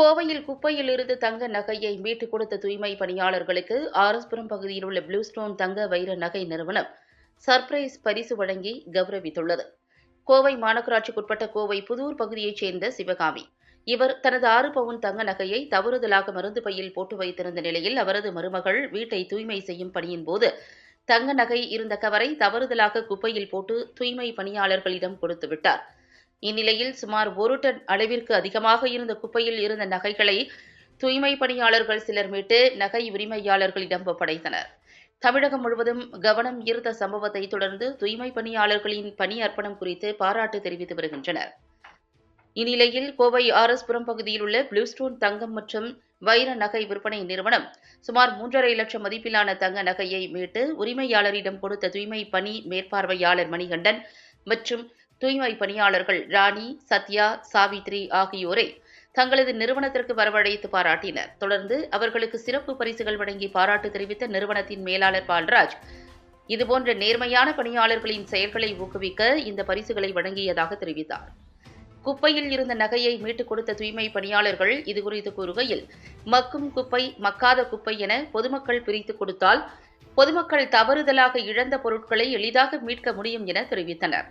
கோவையில் குப்பையில் இருந்து தங்க நகையை மீட்டுக் கொடுத்த தூய்மை பணியாளர்களுக்கு ஆரஸ்புரம் பகுதியில் உள்ள ப்ளூ ஸ்டோன் தங்க வைர நகை நிறுவனம் சர்ப்ரைஸ் பரிசு வழங்கி கௌரவித்துள்ளது. கோவை மாநகராட்சிக்குட்பட்ட கோவை புதூர் பகுதியைச் சேர்ந்த சிவகாமி. இவர் தனது ஆறு பவுன் தங்க நகையை தவறுதலாக மருந்து பையில் போட்டு வைத்திருந்த நிலையில் அவரது மருமகள் வீட்டை தூய்மை செய்யும் பணியின் போது தங்க நகை இருந்த கவரை தவறுதலாக குப்பையில் போட்டு தூய்மை பணியாளர்களிடம் கொடுத்து விட்டார். இந்நிலையில் சுமார் ஒரு டன் அளவிற்கு அதிகமாக இருந்த குப்பையில் இருந்த நகைகளை தூய்மை பணியாளர்கள் சிலர் மீட்டு நகை உரிமையாளர்களிடம் ஒப்படைத்தனர். தமிழகம் முழுவதும் கவனம் ஈர்த்த சம்பவத்தை தொடர்ந்து தூய்மை பணியாளர்களின் பணி அர்ப்பணம் குறித்து பாராட்டு தெரிவித்து வருகின்றனர். இந்நிலையில் கோவை ஆர்எஸ்புரம் பகுதியில் உள்ள ப்ளூ ஸ்டோன் தங்கம் மற்றும் வைர நகை விற்பனை நிறுவனம் சுமார் மூன்றரை லட்சம் மதிப்பிலான தங்க நகையை மீட்டு உரிமையாளரிடம் கொடுத்த தூய்மை பணி மேற்பார்வையாளர் மணிகண்டன் மற்றும் தூய்மை பணியாளர்கள் ராணி சத்யா சாவித்ரி ஆகியோரை தங்களது நிறுவனத்திற்கு வரவழைத்து பாராட்டினர். தொடர்ந்து அவர்களுக்கு சிறப்பு பரிசுகள் வழங்கி பாராட்டு தெரிவித்த நிறுவனத்தின் மேலாளர் பால்ராஜ் இதுபோன்ற நேர்மையான பணியாளர்களின் செயல்களை ஊக்குவிக்க இந்த பரிசுகளை வழங்கியதாக தெரிவித்தார். குப்பையில் இருந்த நகையை மீட்டுக் கொடுத்த தூய்மை பணியாளர்கள் இதுகுறித்து கூறுகையில் மக்கும் குப்பை மக்காத குப்பை என பொதுமக்கள் பிரித்து கொடுத்தால் பொதுமக்கள் தவறுதலாக இழந்த பொருட்களை எளிதாக மீட்க முடியும் என தெரிவித்தனர்.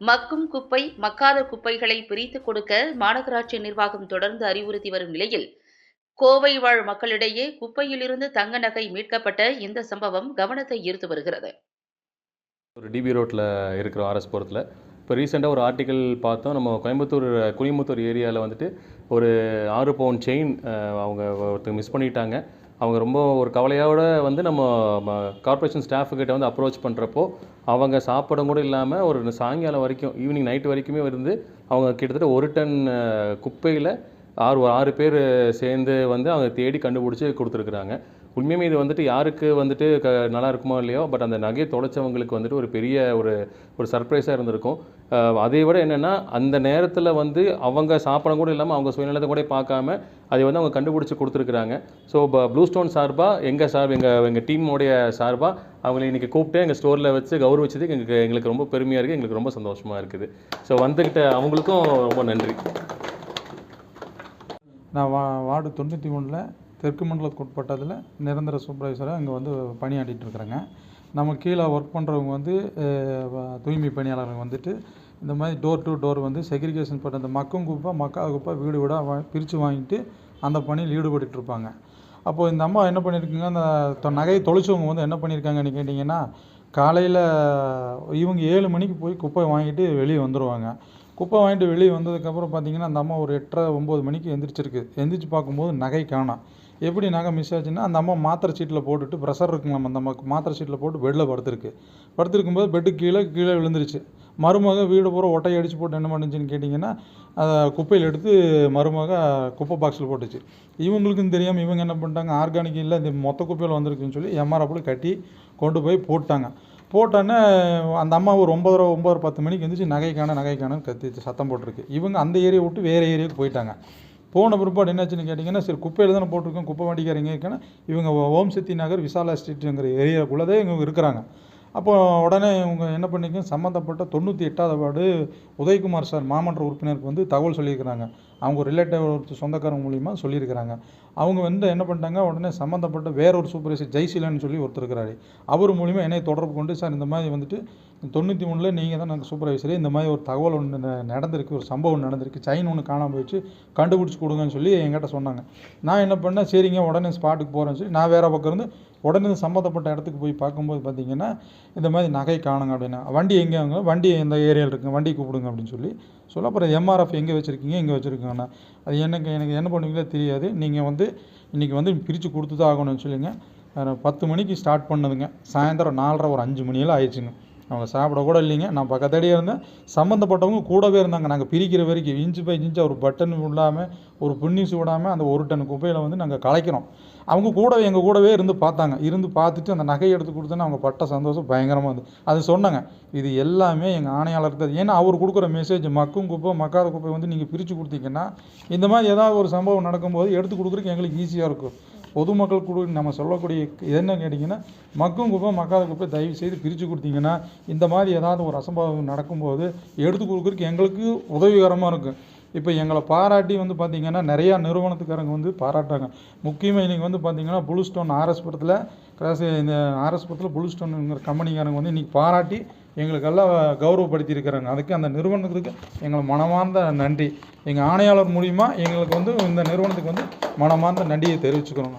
மக்கும் குப்பை மக்காத குப்பைகளை பிரித்து கொடுக்க மாநகராட்சி நிர்வாகம் தொடர்ந்து அறிவுறுத்தி வரும் நிலையில் கோவை வாழ் மக்களிடையே குப்பையிலிருந்து தங்க நகை மீட்கப்பட்ட இந்த சம்பவம் கவனத்தை ஈர்த்து வருகிறது. ஒரு டிபி ரோட்டில் இருக்கிற ஆர்எஸ்புரத்தில் இப்போ ரீசெண்டாக ஒரு ஆர்டிக்கல் பார்த்தோம். நம்ம கோயம்புத்தூர் குனிமுத்தூர் ஏரியாவில் வந்துட்டு ஒரு ஆறு பவுன் செயின் அவங்க ஒருத்தர் மிஸ் பண்ணிட்டாங்க. அவங்க ரொம்ப ஒரு கவலையோட வந்து நம்ம கார்ப்பரேஷன் ஸ்டாஃபுக்கிட்ட வந்து அப்ரோச் பண்ணுறப்போ அவங்க சாப்பிடும் கூட இல்லாமல் ஒரு சாயங்காலம் வரைக்கும் ஈவினிங் நைட் வரைக்குமே இருந்து அவங்க கிட்டத்தட்ட ஒரு டன் குப்பையில் ஆறு ஆறு பேர் சேர்ந்து வந்து அவங்க தேடி கண்டுபிடிச்சி கொடுத்துருக்குறாங்க. உண்மையுமே இது வந்துட்டு யாருக்கு வந்துட்டு க நல்லா இருக்குமோ இல்லையோ பட் அந்த நகையை தொலைச்சவங்களுக்கு வந்துட்டு ஒரு பெரிய ஒரு ஒரு சர்ப்ரைஸாக இருந்திருக்கும். அதை விட என்னென்னா அந்த நேரத்தில் வந்து அவங்க சாப்பிட கூட இல்லாமல் அவங்க சுயநலத்தை கூட பார்க்காம அதை வந்து அவங்க கண்டுபிடிச்சி கொடுத்துருக்குறாங்க. ஸோ இப்போ ப்ளூ ஸ்டோன் சார்பாக எங்கள் சார் எங்கள் எங்கள் டீமோடைய சார்பாக அவங்களை இன்றைக்கி கூப்பிட்டு எங்கள் ஸ்டோரில் வச்சு கௌரவிச்சதுக்கு எங்களுக்கு எங்களுக்கு ரொம்ப பெருமையாக இருக்குது எங்களுக்கு ரொம்ப சந்தோஷமாக இருக்குது. ஸோ வந்துக்கிட்ட அவங்களுக்கும் ரொம்ப நன்றி. நான் வா வார்டு தொண்ணூற்றி ஒன்றில் தெற்கு மண்டலத்துக்கு உட்பட்டதில் நிரந்தர சூப்பர்வைசராக இங்கே வந்து பணியாற்றிட்டு இருக்கிறேங்க. நம்ம கீழே ஒர்க் பண்ணுறவங்க வந்து தூய்மை பணியாளர்கள் வந்துட்டு இந்த மாதிரி டோர் டு டோர் வந்து செக்ரிகேஷன் பண்ண இந்த மக்கும் குப்பை மக்கா குப்பை வீடு வீடாக வா பிரித்து வாங்கிட்டு அந்த பணியில் ஈடுபட்டுட்டு இருப்பாங்க. அப்போது இந்த அம்மா என்ன பண்ணியிருக்குங்க அந்த தொ- நகையை தொலைச்சவங்க வந்து என்ன பண்ணியிருக்காங்கன்னு கேட்டிங்கன்னா காலையில் இவங்க ஏழு மணிக்கு போய் குப்பை வாங்கிட்டு வெளியே வந்துடுவாங்க குப்பை வாங்கிட்டு வெளியே வந்ததுக்கப்புறம் பார்த்தீங்கன்னா அந்த அம்மா ஒரு எட்டரை ஒம்பது மணிக்கு எந்திரிச்சிருக்கு. எந்திரிச்சு பார்க்கும்போது நகை காணும் எப்படி நகை மிஸ் ஆச்சுன்னா அந்த அம்மா மாத்திரை சீட்டில் போட்டுட்டு ப்ரெஷர் இருக்குங்களாம் அந்த அம்மாவுக்கு மாத்திரை சீட்டில் போட்டு பெட்டில் படுத்திருக்கு. படுத்திருக்கும்போது பெட்டுக்கு கீழே கீழே விழுந்துருச்சு. மருமக வீடு பூரா ஒட்டையை அடித்து போட்டு என்ன பண்ணுச்சுன்னு கேட்டிங்கன்னா அதை குப்பையில் எடுத்து மருமக குப்பை பாக்ஸில் போட்டுச்சு. இவங்களுக்கும் தெரியாமல் இவங்க என்ன பண்ணிட்டாங்க ஆர்கானிக் இல்லை இந்த மொத்த குப்பையில் வந்திருக்குன்னு சொல்லி எம்ஆர்எஃப்பில் கட்டி கொண்டு போய் போட்டாங்க. போட்டோன்னே அந்த அம்மா ஒரு ஒம்பதரை ஒம்பது பத்து மணிக்கு எழுந்திரிச்சு நகைக்கான நகைக்கான கத்தி சத்தம் போட்டிருக்கு. இவங்க அந்த ஏரியா விட்டு வேறு ஏரியாவுக்கு போயிட்டாங்க. போன பிற்பாடு என்னாச்சுன்னு கேட்டிங்கன்னா சரி குப்பையில் தானே போட்டிருக்கோம் குப்பை வண்டிக்காரங்க இருக்கேன்னா இவங்க ஓம் சக்தி நகர் விசாலா ஸ்ட்ரீட்டுங்கிற ஏரியாவுக்குள்ளதே இவங்க இருக்கிறாங்க. அப்போ உடனே இவங்க என்ன பண்ணிக்க சம்மந்தப்பட்ட தொண்ணூற்றி எட்டாவது வார்டு உதயகுமார் சார் மாமன்ற உறுப்பினருக்கு வந்து தகவல் சொல்லியிருக்கிறாங்க. அவங்க ரிலேட்டிவ் ஒரு சொந்தக்காரங்க மூலிமா சொல்லியிருக்கிறாங்க. அவங்க வந்து என்ன பண்ணிட்டாங்க? உடனே சம்மந்தப்பட்ட வேற ஒரு சூப்பர்வைசர் ஜெய்சீலன் சொல்லி ஒருத்தர் இருக்கிறாரு. அவர் மூலிமா என்னை தொடர்பு கொண்டு சார் இந்த மாதிரி வந்துட்டு தொண்ணூற்றி மூணில் நீங்கள் தான் நாங்கள் சூப்பர்வைசரு இந்த மாதிரி ஒரு தகவல் ஒன்று ந- நடந்திருக்கு ஒரு சம்பவம் நடந்திருக்கு செயின் ஒன்று காணாமல் போயிடுச்சு கண்டுபிடிச்சி கொடுங்கன்னு சொல்லி என்கிட்ட சொன்னாங்க. நான் என்ன பண்ணேன்? சரிங்க உடனே ஸ்பாட்டுக்கு போகிறேன்னு சொல்லி நான் வேறு பக்கம் இருந்து உடனே சம்மந்தப்பட்ட இடத்துக்கு போய் பார்க்கும்போது பார்த்தீங்கன்னா இந்த மாதிரி நகை காணுங்க அப்படின்னா. வண்டி எங்கே? வண்டி எந்த ஏரியாவில் இருக்குங்க வண்டி கூப்பிடுங்க அப்படின்னு சொல்லி சொல்ல அப்புறம் எம்ஆர்எஃப் எங்கே வச்சுருக்கீங்க எங்கே வச்சுருக்கீங்கண்ணா அது எனக்கு எனக்கு என்ன பண்ணுவீங்களோ தெரியாது. நீங்கள் வந்து இன்றைக்கி வந்து பிரித்து கொடுத்து தான் ஆகணும்னு சொல்லிங்க. பத்து மணிக்கு ஸ்டார்ட் பண்ணதுங்க. சாயந்தரம் நாலரை ஒரு அஞ்சு மணியெல்லாம் ஆயிடுச்சுங்க. அவங்க சாப்பிட கூட இல்லைங்க. நான் பக்கத்தடியே இருந்தேன். சம்மந்தப்பட்டவங்க கூடவே இருந்தாங்க. நாங்கள் பிரிக்கிற வரைக்கும் இன்ச்சு பை இன்ச்சு ஒரு பட்டன் விடாமல் ஒரு புண்ணிசு விடாமல் அந்த ஒரு டன் குப்பையில் வந்து நாங்கள் கலைக்கிறோம். அவங்க கூடவே எங்கள் கூடவே இருந்து பார்த்தாங்க. இருந்து பார்த்துட்டு அந்த நகையை எடுத்து கொடுத்தோன்னா அவங்க பட்ட சந்தோஷம் பயங்கரமாக இருந்து அது சொன்னாங்க இது எல்லாமே எங்கள் ஆணையாளருக்கு தான். ஏன்னா அவர் கொடுக்குற மெசேஜ் மக்கும் குப்பை மக்காத குப்பை வந்து நீங்கள் பிரித்து கொடுத்தீங்கன்னா இந்த மாதிரி ஏதாவது ஒரு சம்பவம் நடக்கும்போது எடுத்து கொடுக்குறதுக்கு எங்களுக்கு ஈஸியாக இருக்கும். பொதுமக்கள் கூட நம்ம சொல்லக்கூடிய என்னன்னு என்ன கேட்டிங்கன்னா மக்கும் குப்பை மக்காத குப்பை தயவு செய்து பிரித்து கொடுத்தீங்கன்னா இந்த மாதிரி ஏதாவது ஒரு அசம்பாவிதம் நடக்கும்போது எடுத்து கொடுக்குறதுக்கு எங்களுக்கு உதவிகரமாக இருக்கும். இப்போ எங்களை பாராட்டி வந்து பார்த்திங்கன்னா நிறையா நிறுவனத்துக்காரங்க வந்து பாராட்டுறாங்க. முக்கியமாக இன்றைக்கி வந்து பார்த்திங்கன்னா புளுஸ்டோன் ஆர்எஸ் படத்தில் கிராஸ் இந்த ஆர்எஸ் படத்தில் புளுஸ்டோனுங்கிற கம்பெனிக்காரங்க வந்து இன்றைக்கி பாராட்டி எங்களுக்கெல்லாம் கௌரவப்படுத்தியிருக்கிறாங்க. அதுக்கு அந்த நிறுவனத்துக்கு எங்களை மனமார்ந்த நன்றி. எங்கள் ஆணையாளர் மூலிமா எங்களுக்கு வந்து இந்த நிறுவனத்துக்கு வந்து மனமார்ந்த நன்றியை தெரிவிச்சுக்கிறோங்க